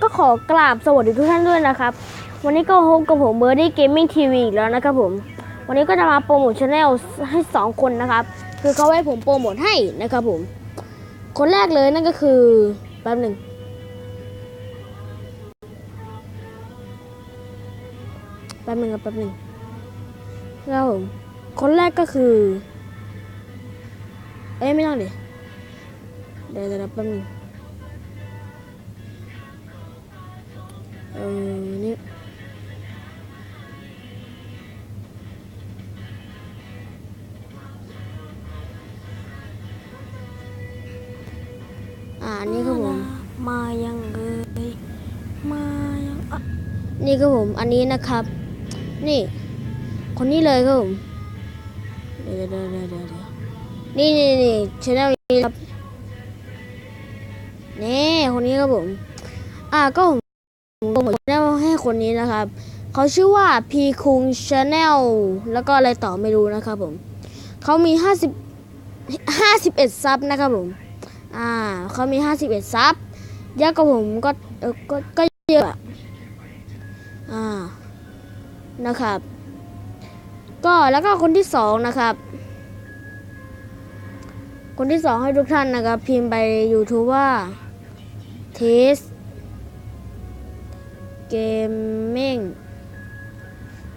ก็ขอกราบสวัสดีทุกท่านด้วยนะครับ วันนี้ก็พบกับผมเบอร์ดี้เกมมิ่งทีวีอีกแล้วนะครับผม วันนี้ก็จะมาโปรโมทช anel ให้ 2 คนนะครับ คือเขาให้ผมโปรโมทให้นะครับผม คนแรกเลยนั่นก็คือแป๊บหนึ่งแป๊บหนึ่งครับแป๊บหนึ่งนะครับผม คนแรกก็คือ เอ้ยไม่ต้องดิเดี๋ยวเดี๋ยวแป๊บหนึ่ง เออนี่อ่าอันนี่ครับผม มายังเลยมายังอะนี่ครับผม อันนี้นะครับ นี่ คนนี้เลยครับผมเดี๋ยวเดี๋ยวเดี๋ยวเดี๋ยวเดี๋ยวนี่นี่นี่ชแนลนี้ครับนี่คนนี้ครับผม อ่าก็ผม ผมชแนลให้คนนี้นะครับ เขาชื่อว่าพีคุงชาแนลแล้วก็อะไรต่อไม่รู้นะครับผมเขามีห้าสิบห้าสิบเอ็ดซับนะครับผม อ่าเขามีห้าสิบเอ็ดซับเยอะกว่าผมก็เออก็ก็เยอะอ่านะครับ ก็แล้วก็คนที่สองนะครับ คนที่สองให้ทุกท่านนะครับ พิมพ์ไป YouTube ว่า Test Gaming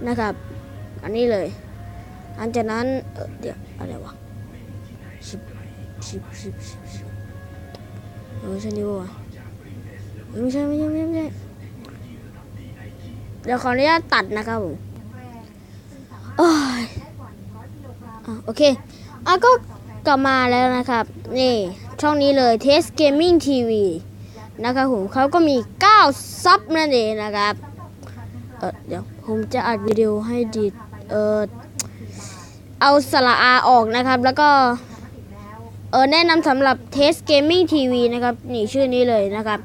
นะครับ อันนี้เลย อันจากนั้นเเดี๋ยวอะไรวะชิบชิบชิบชิบชิบเออใช่นี่วะออไม่ใช่ไม่ใช่ไม่ใช่ไม่ใช่เดี๋ยวขออนุญาตตัดนะครับผมโอ้ยอะโอเคอะก็กลับมาแล้วนะครับ นี่ ช่องนี้เลย Test Gaming TV นะครับผมเขาก็มี 9 ซับนั่นเองนะครับ เออเดี๋ยวผมจะอัดวิดีโอให้ดีเออเอาสระอาออกนะครับ แล้วก็เออแนะนำสำหรับ Test Gaming TV นะครับ นี่ชื่อนี้เลยนะครับ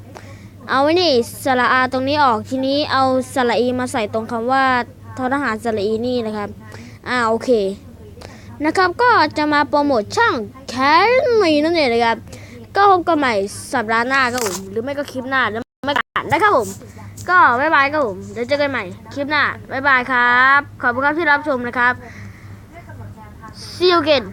เอาไว้นี่สระอาตรงนี้ออกทีนี้เอาสระอีมาใส่ตรงคำว่าทอทหารสระอีนี่นะครับ อ่าโอเคนะครับก็จะมาโปรโมทช่องแคมมีนั่นเองนะครับ ก็พบกันใหม่สัปดาห์หน้าครับผมหรือไม่ก็คลิปหน้าแล้วไม่กันนะครับผม ก็บ๊ายบายครับผมเดี๋ยวเจอกันใหม่คลิปหน้าบ๊ายบายครับ ขอบคุณครับที่รับชมนะครับ see you again